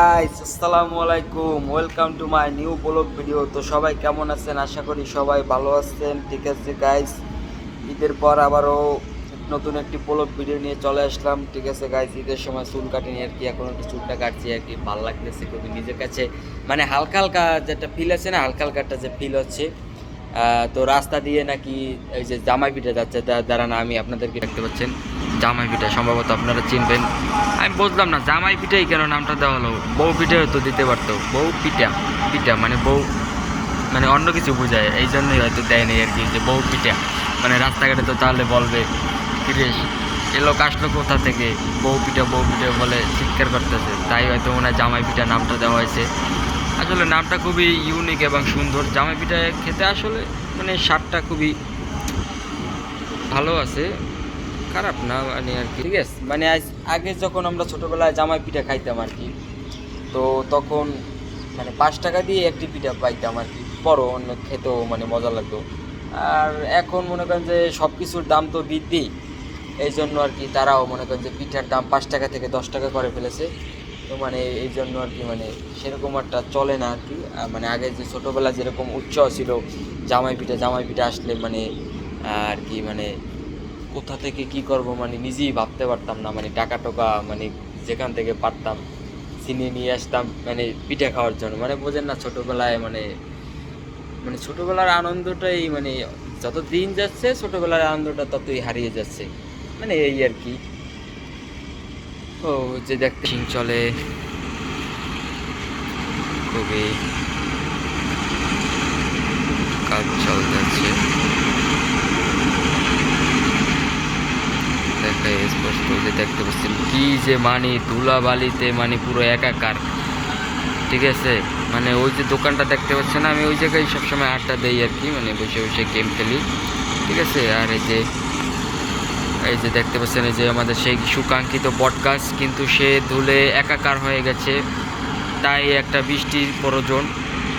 Guys আসসালামু আলাইকুম। Welcome to my new blog video তো সবাই কেমন আছেন? আশা করি সবাই ভালো আছেন। ঠিক আছে গাইস ঈদের পর আবারও নতুন একটি ব্লগ ভিডিও নিয়ে চলে আসলাম। ঠিক আছে গাইস ঈদের সময় চুল কাটিনি আর কি। এখন একটু চুলটা কাটছি আর কি। ভালো লাগতেছে খুবই নিজের কাছে। মানে হালকা হালকা যেটা ফিল আছে না, হালকা হালকা একটা যে ফিল হচ্ছে। তো রাস্তা দিয়ে নাকি এই যে জামাই পিঠা যাচ্ছে যারা না আমি আপনাদেরকে দেখতে পাচ্ছেন। জামাই পিঠা সম্ভবত আপনারা চিনবেন। আমি বুঝলাম না, জামাই পিঠাই কেন নামটা দেওয়া হলো? বউ পিঠাও তো দিতে পারতো। বউ পিঠা পিঠা মানে বউ মানে অন্য কিছু বোঝায়। এই জন্যই হয়তো দেয়নি আর কি, যে বউ পিঠা। মানে রাস্তাঘাটে তো তাহলে বলবে কিরে এ লোক আসলো কোথা থেকে? বউ পিঠা বউ পিঠা বলে চিৎকার করতেছে। তাই হয়তো মনে হয় জামাই পিঠা নামটা দেওয়া হয়েছে। আসলে নামটা খুবই ইউনিক এবং সুন্দর। জামাই পিঠা খেতে আসলে মানে স্বাদটা খুবই ভালো আছে। খারাপ না মানে আর কি? ঠিক আছে মানে আজ- আগে যখন আমরা ছোটোবেলায় জামাই পিঠা খাইতাম আর কি, তো তখন মানে পাঁচ টাকা দিয়ে একটি পিঠা পাইতাম আর কি বড় অন্য খেতেও মানে মজা লাগতো। আর এখন মনে করেন যে সব কিছুর দাম তো বৃদ্ধি এই জন্য আর কি তারাও মনে করেন যে পিঠার দাম পাঁচ টাকা থেকে দশ টাকা করে ফেলেছে। তো মানে এই জন্য আর কি মানে সেরকম একটা চলে না আর কি। মানে আগে যে ছোটোবেলা যেরকম উৎসাহ ছিল, জামাই পিঠা জামাই পিঠা আসলে মানে আর কি মানে কোথা থেকে কি করব মানে নিজেই ভাবতে পারতাম না মানে টাকা টোকা মানে যেখান থেকে পারতাম চিনি নিয়ে আসতাম মানে পিঠা খাওয়ার জন্য। মানে বোঝেন না ছোটোবেলায় মানে মানে ছোটোবেলার আনন্দটাই মানে যত দিন যাচ্ছে ছোটোবেলার আনন্দটা ততই হারিয়ে যাচ্ছে। মানে এই আর কি। ও যে দেখতে চলে। খুবই কাজ চলতেছে দেখা স্পষ্ট যে দেখতে পাচ্ছেন কি যে মানে ধুলাবালিতে মানে পুরো একাকার। ঠিক আছে? মানে ওই যে দোকানটা দেখতে পাচ্ছেন আমি ওই জায়গায় সবসময় আড্ডা দেই আর কি মানে বসে বসে গেম খেলি। ঠিক আছে? আর এই যে এই যে দেখতে পাচ্ছেন, এই যে আমাদের সেই সুকাঙ্ক্ষিত বটগাছ কিন্তু সে ধুলে একাকার হয়ে গেছে। তাই একটা বৃষ্টির প্রয়োজন।